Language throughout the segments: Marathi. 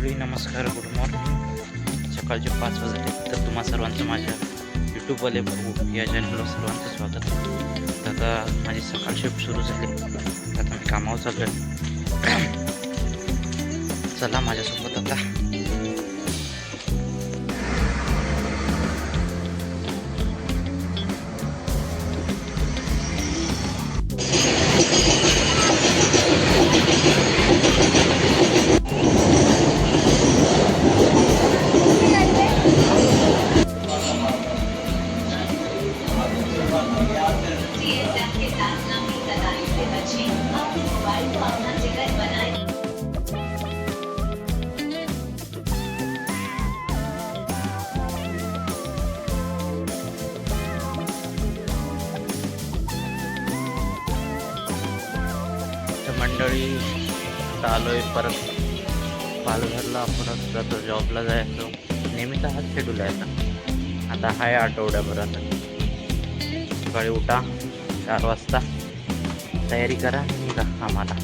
मंडळी नमस्कार गुड मॉर्निंग. सकाळचे पाच वाजले तर तुम्हा सर्वांचं माझ्या यूट्यूबवाले बघू या चॅनलवर सर्वांचं स्वागत. आता माझी सकाळ शिफ्ट सुरू झाली. आता मी कामावर चालू आहे चला माझ्यासोबत आता मंडळी आता आलो आहे परत पालघरला परत जातो जॉबला जायचो. नेहमीचा हाच शेड्यूल आहे आता. आता आहे आठवड्याभरात. सकाळी उठा चार वाजता. तयारी करा निघा आम्हाला.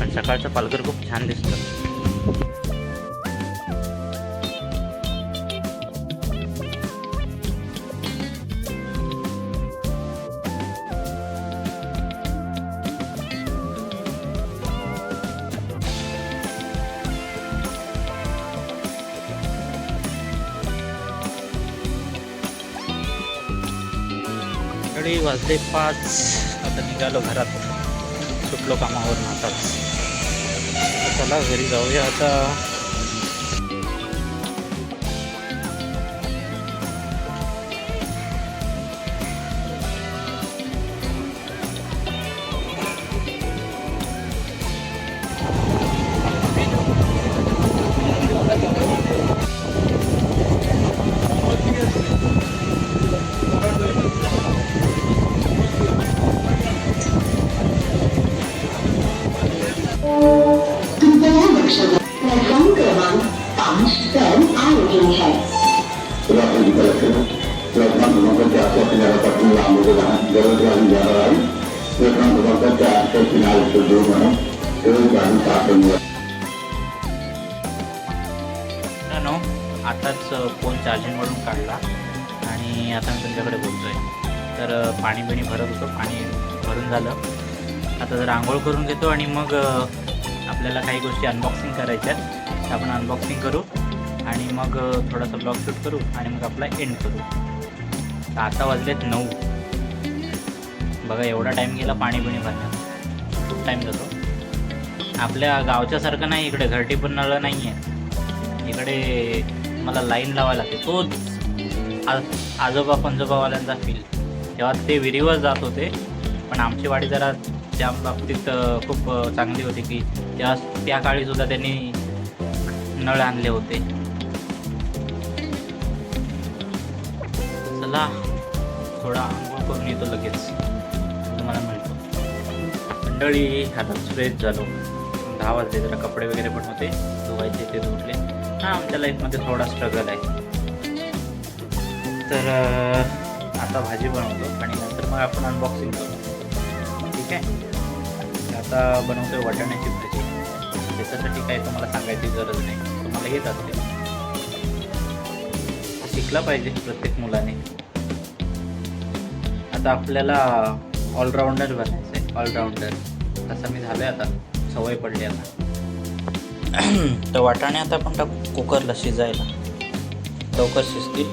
पण सकाळचं पालघर खूप छान दिसतं. सकाळी वाजले पाच. आता निघालो घरात. सुटलो कामावर आताच चला घरी जाऊया आता. किनाऱ्यापासून जाणार आहे म्हणून नो आताच फोन चार्जिंगवरून काढला आणि आता मी तुमच्याकडे बोलतो आहे तर पाणी बिणी भरत होतो पाणी भरून झालं. आता जर आंघोळ करून घेतो आणि मग आपल्याला काही गोष्टी अनबॉक्सिंग करायच्या आहेत. आपण अनबॉक्सिंग करू आणि मग थोडासा ब्लॉग शूट करू आणि मग आपला एंड करू. आता वाजलेत नऊ. बघा एवढा टाईम गेला पाणी बिणी भरण्यात. खूप टाईम जातो. आपल्या गावच्यासारखं नाही इकडे घरटी पण नळ नाही आहे इकडे मला लाईन लावायला लागते. तोच आज आजोबा पंजोबावाल्यांचा फील तेव्हा ते विहिरीवर जात होते पण आमची वाडी जरा त्या बाबतीत खूप चांगली होती की त्या त्या काळी सुद्धा त्यांनी नळ आणले होते. चला. थोडा आंघोळ करून येतो लगेच. तुम्हाला मिळतो. मंडळी आता फ्रेश झालो. दहा वाजले जरा कपडे वगैरे पण होते. धुवायचे ते धुतले. हां आमच्या लाईफमध्ये थोडा स्ट्रगल आहे. तर आता भाजी बनवतो आणि नंतर मग आपण अनबॉक्सिंग करू. ठीक आहे? आता बनवतोय वाटाण्याची भाजी. त्याच्यासाठी काही तुम्हाला सांगायची गरज नाही. तुम्हाला येत असते. शिकला पाहिजे प्रत्येक मुलाने. आता आपल्याला ऑलराऊंडर बनायचं आहे ऑलराऊंडर तसं मी झालं आहे आता सवय पडली आता. तर वाटाणे आता आपण टाकू कुकरला शिजायला. लवकर शिजतील.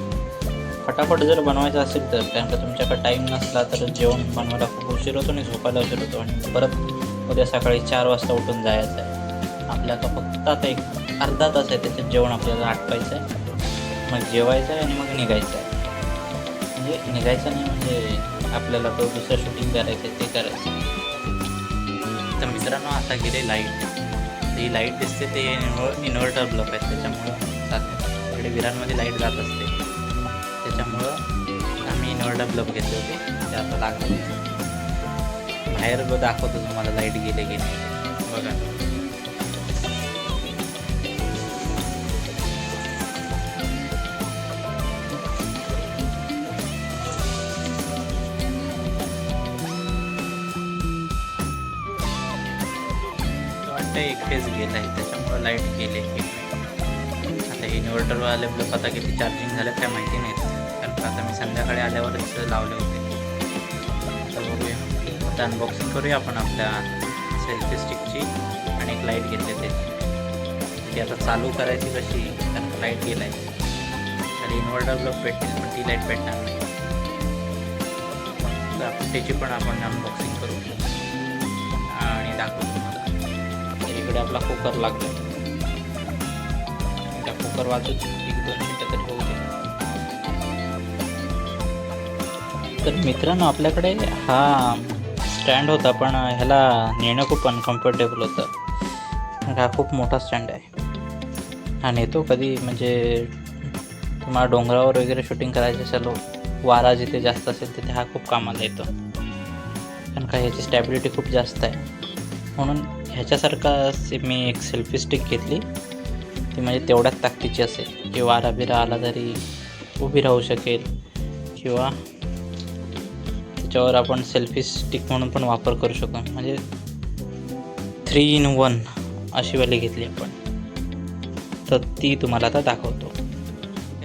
फटाफट जर बनवायचं असेल तर कारण का तुमच्याकडे टाईम नसला तर जेवण बनवायला खूप उशीर होतो आणि झोपायला उशीर होतो. आणि परत उद्या सकाळी चार वाजता उठून जायचं आहे. आपल्याला फक्त आता एक अर्धा तास आहे त्याच्यात जेवण आपल्याला आटपायचं आहे. मग जेवायचं आहे आणि मग निघायचं आहे. म्हणजे निघायचं नाही म्हणजे आपल्याला तो दुसरं शूटिंग करायचं आहे ते करायचं तर मित्रांनो आता गेले लाइट ही लाइट दिसते ते इन्व्हर्टर ब्लॉक आहे. त्याच्यामुळं जाते इकडे विरांमध्ये लाइट जात असते. त्याच्यामुळं आम्ही इन्व्हर्टर ब्लॉक घेतले होते. ते आता लागले. बाहेर दाखवतो तुम्हाला लाइट गेले की नाही. बघा. वाटतं एक फेज गेला आहे त्याच्यामुळं लाइट गेली आहे आता इन्व्हर्टरवाले ब्लॉक आता किती चार्जिंग झालं काय माहिती नाही. कारण आता मी संध्याकाळी आल्यावरच लावले होते. तर बघूया. आता अनबॉक्सिंग करूया आपण आपल्या सेल्फी स्टिकची आणि एक लाइट घेतली त्याची. ती आता चालू करायची कशी कारण लाइट गेला आहे तर इन्व्हर्टर ब्लॉक भेटतील पण ती लाइट भेटणार नाही. तर आपण त्याची पण आपण अनबॉक्सिंग करू. आणि दाखवू. इकडे आपला कुकर लागतो त्या कुकर वाजत एक दोन मिनटं तरी होऊ दे. तर मित्रांनो आपल्याकडे हा स्टँड होता पण ह्याला नेणं खूप अनकम्फर्टेबल होतं. कारण हा खूप मोठा स्टँड आहे. हा नेतो कधी म्हणजे तुम्हाला डोंगरावर वगैरे शूटिंग करायचं असेल वारा जिथे जास्त असेल तिथे हा खूप कामाला येतो. कारण का ह्याची स्टॅबिलिटी खूप जास्त आहे. म्हणून ह्याच्यासारखा से- मी एक सेल्फी स्टिक घेतली. ती म्हणजे तेवढ्याच ताकदीची असेल. की वारा बिरा आला तरी उभी राहू शकेल. किंवा त्याच्यावर आपण सेल्फी स्टिक म्हणून पण वापर करू शकतो. म्हणजे थ्री इन वन अशी वाली घेतली आपण. तर ती तुम्हाला आता दाखवतो.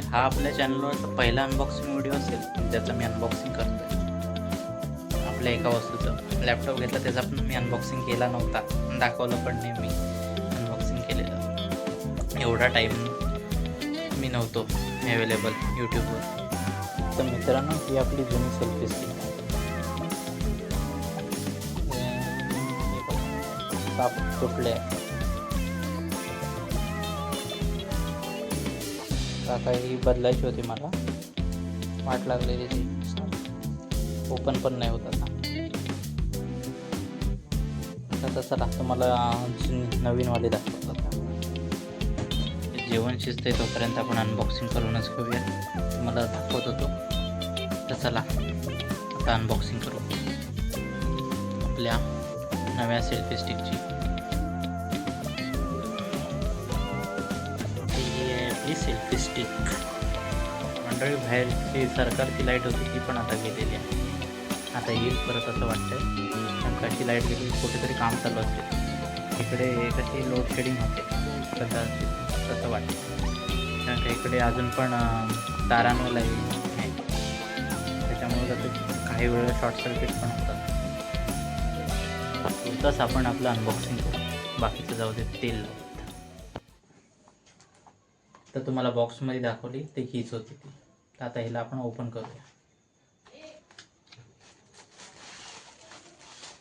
हा आपल्या चॅनलवरचा पहिला अनबॉक्सिंग व्हिडिओ असेल. ज्याचं मी अनबॉक्सिंग करतो आपल्या एका वस्तूचं. लॅपटॉप घेतला त्याचा पण मी अनबॉक्सिंग केला नव्हता. दाखवलं पण नाही मी. अनबॉक्सिंग केलेलं. एवढा टाईम मी नव्हतो अवेलेबल यूट्यूबवर तर मित्रांनो ही आपली जुनी सेल्फी स्टिक साप तुटले आहे बदलायची होती मला. वाट लागलेली ती. ओपन पण नाही होत आता. आता चला तुम्हाला नवीनवाले नवीनवाली दाखवतो जेवण शिजते तोपर्यंत आपण अनबॉक्सिंग करूनच घेऊया. तुम्हाला दाखवत होतो तर चला आता अनबॉक्सिंग करू. आपल्या नव्या सेल्फी स्टिकची ही आहे आपली सेल्फी स्टिक मंडळी बाहेरची सरकारची लाइट होती ती पण आता गेलेली आहे. आता येईल परत असं वाटतं कशी लाइट गेली कुठेतरी काम चालू असते. इकडे कशी लोड शेडिंग होते. कदाचित तसं वाटतं. कारण का इकडे अजून पण अं, तारांवर लाइट आहे. त्याच्यामुळे कसं काही वेळा शॉर्ट सर्किट पण होतात. तुर्तास आपण आपलं अनबॉक्सिंग करू. बाकीचं जाऊ दे तेल तर तुम्हाला बॉक्समध्ये दाखवली ते हीच होती ती. तर आता हिला आपण ओपन करूया.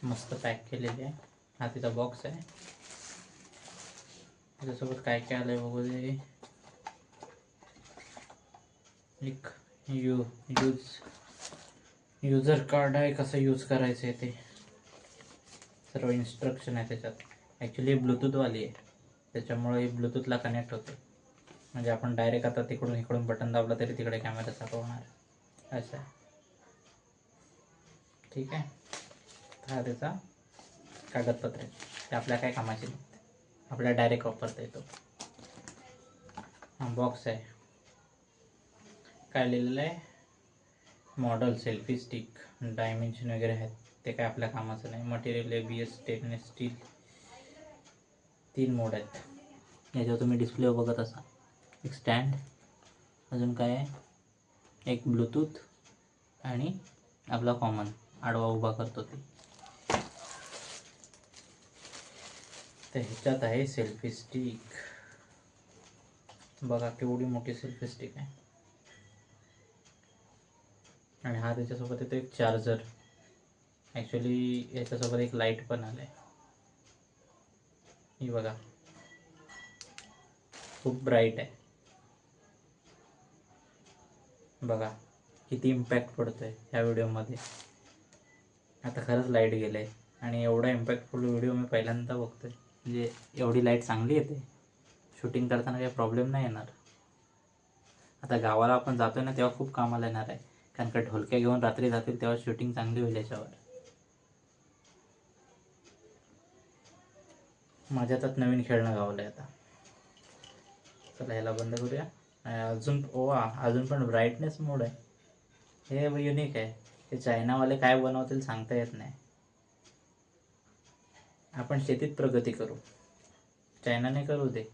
मस्त पॅक केलेली आहे. हा तिचा बॉक्स आहे. त्याच्यासोबत काय काय आलं आहे बघू दे. एक यू यूज युजर कार्ड आहे कसं यूज करायचं आहे ते. सर्व इन्स्ट्रक्शन आहे त्याच्यात. ॲक्च्युली ब्लूटूथवाली आहे. त्याच्यामुळे ब्लूटूथला कनेक्ट होते. म्हणजे आपण डायरेक्ट आता तिकडून इकडून बटन दाबलं तरी तिकडे कॅमेरा चालवणार होणार असं आहे. ठीक आहे? हा त्याचा कागदपत्र. आहे ते आपल्या काय कामाचे नाही आपल्याला डायरेक्ट वापरता येतो. हा बॉक्स आहे. काय लिहिलेलं आहे? मॉडल सेल्फी स्टिक डायमेन्शन वगैरे आहेत. ते काय आपल्या कामाचं नाही. Material A B S stainless steel तीन मोड आहेत. याच्यावर तुम्ही डिस्प्ले बघत असा एक स्टँड अजून काय आहे? एक ब्लूटूथ आणि आपला कॉमन आडवा उभा करतो ते. तर ह्याच्यात आहे सेल्फी स्टिक बघा केवढी मोठी सेल्फी स्टिक आहे. आणि हा त्याच्यासोबत येतो एक चार्जर ॲक्च्युली याच्यासोबत एक लाइट पण आलं आहे ही बघा. खूप ब्राईट आहे. बघा किती इम्पॅक्ट पडतो आहे ह्या व्हिडिओमध्ये आता खरंच लाइट गेलं आहे आणि एवढा इम्पॅक्टफुल व्हिडिओ मी पहिल्यांदा बघतो आहे म्हणजे एवढी लाइट चांगली येते. शूटिंग करताना काही प्रॉब्लेम नाही येणार. आता गावाला आपण जातो ना तेव्हा खूप कामाला येणार आहे. कारण का ढोलक्या घेऊन रात्री जातील तेव्हा शूटिंग चांगली होईल याच्यावर. माझ्या हातात नवीन खेळणं गावलं आहे आता. चला ह्याला बंद करूया. अजून ओवा अजून पण ब्राईटनेस मोड आहे. हे युनिक आहे. हे चायनावाले काय बनवतील सांगता येत नाही. आपण शेतीत प्रगती करू. चायनाने करू दे.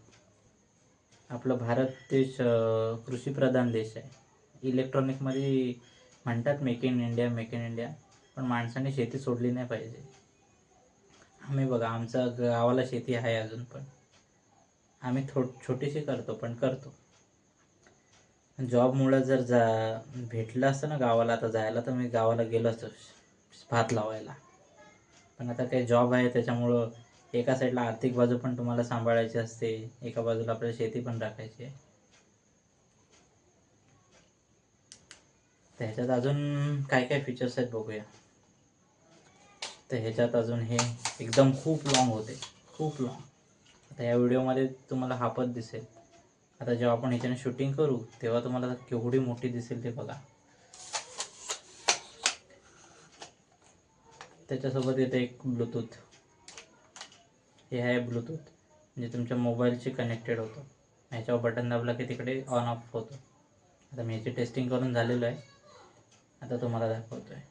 आपला भारत देश कृषीप्रधान देश आहे. इलेक्ट्रॉनिकमध्ये म्हणतात make in India make in India पण माणसाने शेती सोडली नाही पाहिजे. आम्ही बघा आमचा गावाला शेती आहे अजून पण. आम्ही थो छोटीशी करतो पण करतो. जॉबमुळं जर जा भेटलं असतं ना गावाला आता जायला तर मी गावाला गेलो असतो भात लावायला. पण आता काही जॉब आहे त्याच्यामुळं एका साईडला आर्थिक बाजू पण तुम्हाला सांभाळायची असते एका बाजूला आपल्याला शेती पण राखायची आहे. तर ह्याच्यात अजून काय काय फीचर्स आहेत बघूया. तर ह्याच्यात अजून हे एकदम खूप लॉंग होते खूप लॉंग आता या व्हिडिओमध्ये तुम्हाला हापत दिसेल. आता जेव्हा आपण ह्याच्याने शूटिंग करू तेव्हा तुम्हाला केवढी मोठी दिसेल ते बघा. त्याच्यासोबत येतं एक ब्लूटूथ. हे आहे ब्लूटूथ. म्हणजे तुमच्या मोबाईलशी कनेक्टेड होतं. ह्याच्यावर बटन दाबलं की तिकडे ऑन ऑफ होतं. आता मी याची टेस्टिंग करून झालेलो आहे. आता तुम्हाला दाखवतो आहे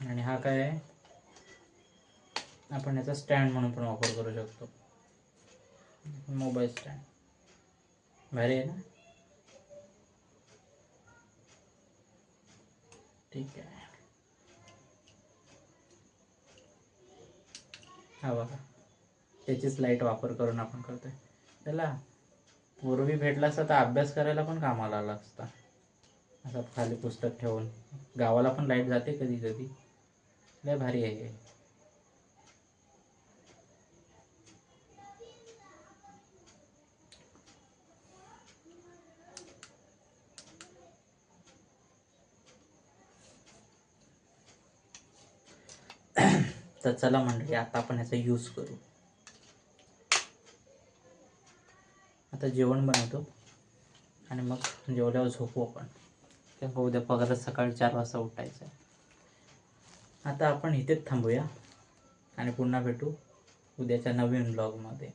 आणि हा काय आहे? आपण याचा स्टँड म्हणून पण वापर करू शकतो. Mobile stand. भारी आहे ना? ठीक आहे हा बघा. त्याचीच लाइट वापर करून आपण करतोय. त्याला पूर्वी भेटला असता तर अभ्यास करायला पण कामाला आला असता. असं खाली पुस्तक ठेवून. गावाला पण लाइट जाते कधी कधी लय भारी आहे हे. तर चला मंडळी आता आपण याचा यूज करू. आता जेवण बनवतो आणि मग जेवल्यावर झोपू आपण. किंवा उद्या पगारात सकाळी चार वाजता उठायचं आहे. आता आपण इथेच थांबूया आणि पुन्हा भेटू उद्याच्या नवीन ब्लॉगमध्ये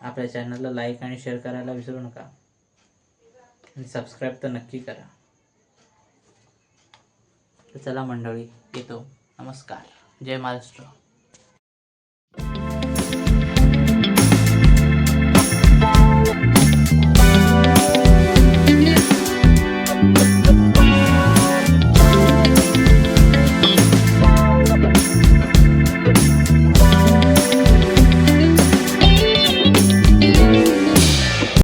आपल्या चॅनलला लाईक आणि शेअर करायला विसरू नका. आणि सबस्क्राईब तर नक्की करा. तर चला मंडळी येतो. नमस्कार. जय महाराष्ट्र